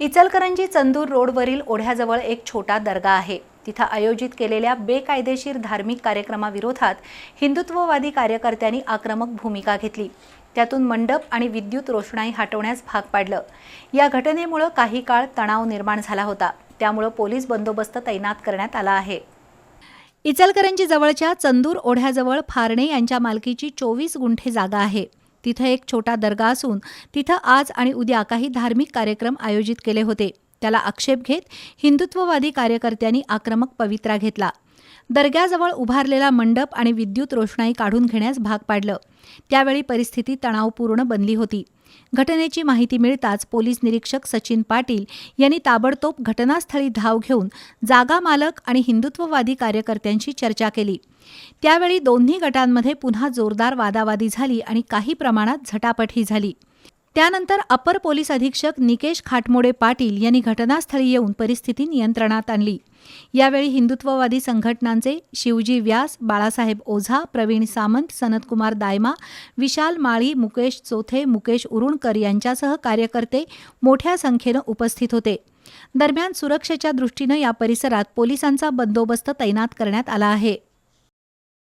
इचलकरंजी चंदूर रोडवरील ओढ्याजवळ एक छोटा दर्गा आहे. तिथं आयोजित केलेल्या बेकायदेशीर धार्मिक कार्यक्रमाविरोधात हिंदुत्ववादी कार्यकर्त्यांनी आक्रमक भूमिका घेतली. त्यातून मंडप आणि विद्युत रोषणाई हटवण्यास भाग पाडलं. या घटनेमुळं काही काळ तणाव निर्माण झाला होता. त्यामुळं पोलीस बंदोबस्त तैनात करण्यात आला आहे. इचलकरंजी जवळच्या चंदूर ओढ्याजवळ फारणे यांच्या मालकीची चोवीस गुंठे जागा आहे. तिथं एक छोटा दर्गा असून तिथं आज आणि उद्या काही धार्मिक कार्यक्रम आयोजित केले होते. त्याला आक्षेप घेत हिंदुत्ववादी कार्यकर्त्यांनी आक्रमक पवित्रा घेतला. दर्ग्याजवळ उभारलेला मंडप आणि विद्युत रोषणाई काढून घेण्यास भाग पाडलं. त्यावेळी परिस्थिती तणावपूर्ण बनली होती. घटनेची माहिती मिळताच पोलीस निरीक्षक सचिन पाटील यांनी ताबडतोब घटनास्थळी धाव घेऊन जागा मालक आणि हिंदुत्ववादी कार्यकर्त्यांशी चर्चा केली. त्यावेळी दोन्ही गटांमध्ये पुन्हा जोरदार वादावादी झाली आणि काही प्रमाणात झटापटही झाली. त्यानंतर अपर पोलीस अधीक्षक निकेश खाटमोडे पाटील यांनी घटनास्थळी येऊन परिस्थिती नियंत्रणात आणली. यावेळी हिंदुत्ववादी संघटनांचे शिवजी व्यास बाळासाहेब ओझा प्रवीण सामंत सनतकुमार दायमा विशाल माळी मुकेश चोथे मुकेश उरुणकर यांच्यासह कार्यकर्ते मोठ्या संख्येनं उपस्थित होते. दरम्यान सुरक्षेच्या दृष्टीनं या परिसरात पोलिसांचा बंदोबस्त तैनात करण्यात आला आहे.